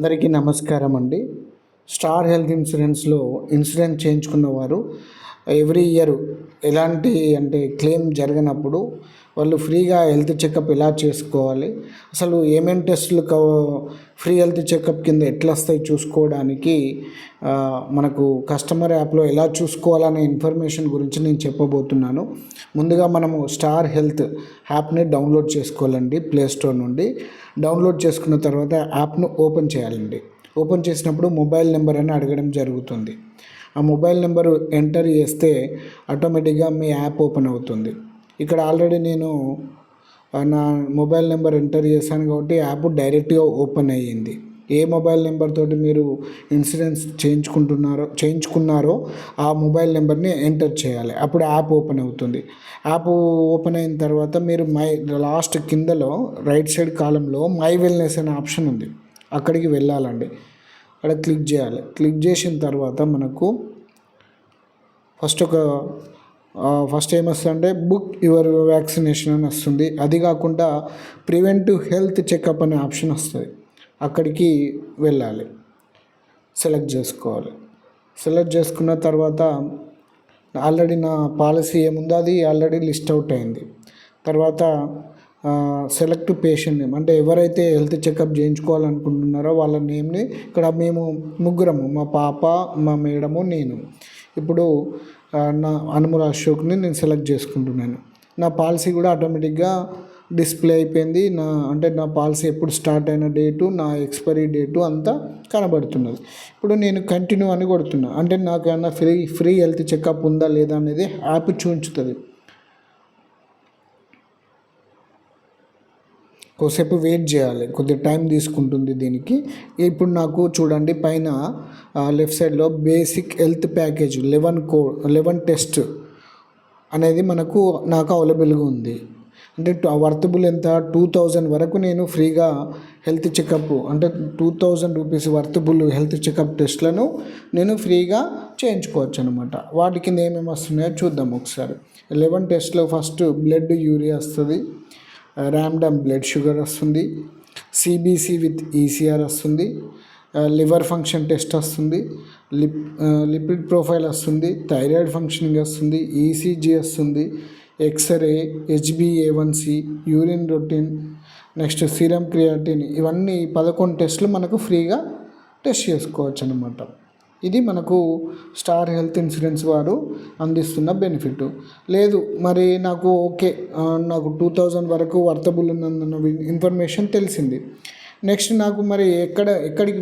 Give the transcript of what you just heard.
అందరికీ నమస్కారం అండి స్టార్ హెల్త్ ఇన్సూరెన్స్లో ఇన్సూరెన్స్ చేయించుకున్న వారు ఎవ్రీ ఇయర్ ఎలాంటి అంటే క్లెయిమ్ జరగనప్పుడు వాళ్ళు ఫ్రీగా హెల్త్ చెకప్ ఎలా చేసుకోవాలి? అసలు ఏమేమి టెస్టులు ఫ్రీ హెల్త్ చెకప్ కింద ఎట్లా వస్తాయి చూసుకోవడానికి మనకు కస్టమర్ యాప్లో ఎలా చూసుకోవాలనే ఇన్ఫర్మేషన్ గురించి నేను చెప్పబోతున్నాను. ముందుగా మనము స్టార్ హెల్త్ యాప్ని డౌన్లోడ్ చేసుకోవాలండి ప్లే స్టోర్ నుండి. డౌన్లోడ్ చేసుకున్న తర్వాత యాప్ను ఓపెన్ చేయాలండి. ఓపెన్ చేసినప్పుడు మొబైల్ నెంబర్ అని అడగడం జరుగుతుంది. ఆ మొబైల్ నెంబరు ఎంటర్ చేస్తే ఆటోమేటిక్గా మీ యాప్ ఓపెన్ అవుతుంది. ఇక్కడ ఆల్రెడీ నేను నా మొబైల్ నెంబర్ ఎంటర్ చేశాను కాబట్టి యాప్ డైరెక్ట్గా ఓపెన్ అయ్యింది. ఏ మొబైల్ నెంబర్ తోటి మీరు ఇన్సూరెన్స్ చేయించుకుంటున్నారో చేయించుకున్నారో ఆ మొబైల్ నెంబర్ని ఎంటర్ చేయాలి. అప్పుడు యాప్ ఓపెన్ అవుతుంది. యాప్ ఓపెన్ అయిన తర్వాత మీరు మై లాస్ట్ కిందలో రైట్ సైడ్ కాలంలో మై వెల్నెస్ అనే ఆప్షన్ ఉంది. అక్కడికి వెళ్ళాలండి. అక్కడ క్లిక్ చేయాలి. క్లిక్ చేసిన తర్వాత మనకు ఫస్ట్ ఒక ఫస్ట్ ఏమొస్తుందంటే బుక్ యువర్ వ్యాక్సినేషన్ అని వస్తుంది. అది కాకుండా ప్రివెంటివ్ హెల్త్ చెకప్ అనే ఆప్షన్ వస్తుంది. అక్కడికి వెళ్ళాలి. సెలెక్ట్ చేసుకోవాలి. సెలెక్ట్ చేసుకున్న తర్వాత ఆల్రెడీ నా పాలసీ ఏముందో అది ఆల్రెడీ లిస్ట్ అవుట్ అయింది. తర్వాత సెలెక్ట్ పేషెంట్ నేమ్ అంటే ఎవరైతే హెల్త్ చెకప్ చేయించుకోవాలనుకుంటున్నారో వాళ్ళ నేమ్ని ఇక్కడ మేము ముగ్గురము. మా పాప మా మేడము నేను. ఇప్పుడు నా అనుముల అశోక్ని నేను సెలెక్ట్ చేసుకుంటున్నాను. నా పాలసీ కూడా ఆటోమేటిక్గా డిస్ప్లే అయిపోయింది. నా అంటే నా పాలసీ ఎప్పుడు స్టార్ట్ అయిన డేటు నా ఎక్స్పైరీ డేటు అంతా కనబడుతున్నది. ఇప్పుడు నేను కంటిన్యూ అని కొడుతున్నా. అంటే నాకు ఏమన్నా ఫ్రీ ఫ్రీ హెల్త్ చెకప్ ఉందా లేదా అనేది యాప్ చూపించుతుంది కొద్దిసేపు వెయిట్ చేయాలి. కొద్దిగా టైం తీసుకుంటుంది దీనికి. ఇప్పుడు నాకు చూడండి పైన లెఫ్ట్ సైడ్లో basic health package eleven co eleven test అనేది మనకు నాకు అవైలబుల్గా ఉంది. అంటే వర్తబుల్ ఎంత? టూ థౌజండ్ వరకు నేను ఫ్రీగా హెల్త్ చెకప్ అంటే two thousand rupees worthable health checkup టెస్ట్లను నేను ఫ్రీగా చేయించుకోవచ్చు అనమాట వాటి కింద ఏమేమి వస్తున్నాయో చూద్దాం ఒకసారి. లెవెన్ టెస్ట్లో ఫస్ట్ బ్లడ్ యూరియా వస్తుంది. ర్యామ్డమ్ బ్లడ్ షుగర్ వస్తుంది సిబిసి విత్ ఈసీఆర్ వస్తుంది లివర్ ఫంక్షన్ టెస్ట్ వస్తుంది లిప్ లిపిడ్ ప్రొఫైల్ వస్తుంది థైరాయిడ్ ఫంక్షనింగ్ వస్తుంది ఈసీజీ వస్తుంది xray H B A one C urine routine next serum creatinine ఇవన్నీ పదకొండు టెస్టులు మనకు ఫ్రీగా టెస్ట్ చేసుకోవచ్చు అనమాట ఇది మనకు స్టార్ హెల్త్ ఇన్సూరెన్స్ వారు అందిస్తున్న బెనిఫిట్. లేదు మరి నాకు ఓకే నాకు టూ థౌజండ్ వరకు వర్తబుల్ ఉందన్న ఇన్ఫర్మేషన్ తెలిసింది. నెక్స్ట్ నాకు మరి ఎక్కడ ఎక్కడికి